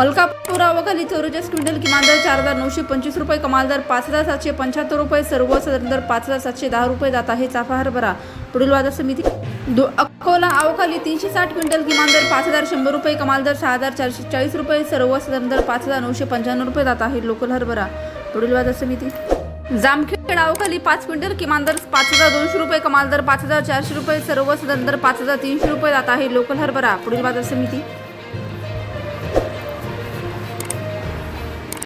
मलकापूर आवकाली चौवेचाळीस क्विंटल किमान दर चार हजार नऊशे पंचवीस रुपये कमाल दर पाच हजार सातशे पंच्याहत्तर रुपये सर्वसाधारण दर पाच हजार सातशे दहा रुपये जात आहे चाफा हरभरा पुढील बाजार समिती अकोला अवखाली तीनशे साठ क्विंटल किमान दर पाच हजार शंभर रुपये कमाल दर सहा हजार चारशे चाळीस रुपये सर्वसाधारण दर पाच हजार नऊशे पंच्याण्णव रुपये जात आहे लोकल हरभरा पुढील बाजार समिती जामखेड अवखाली पाच क्विंटल किमान दर पाच हजार दोनशे रुपये कमाल दर पाच हजार चारशे रुपये सर्वसाधारण दर पाच हजार तीनशे रुपये जात आहे लोकल हरभरा पुढील बाजार समिती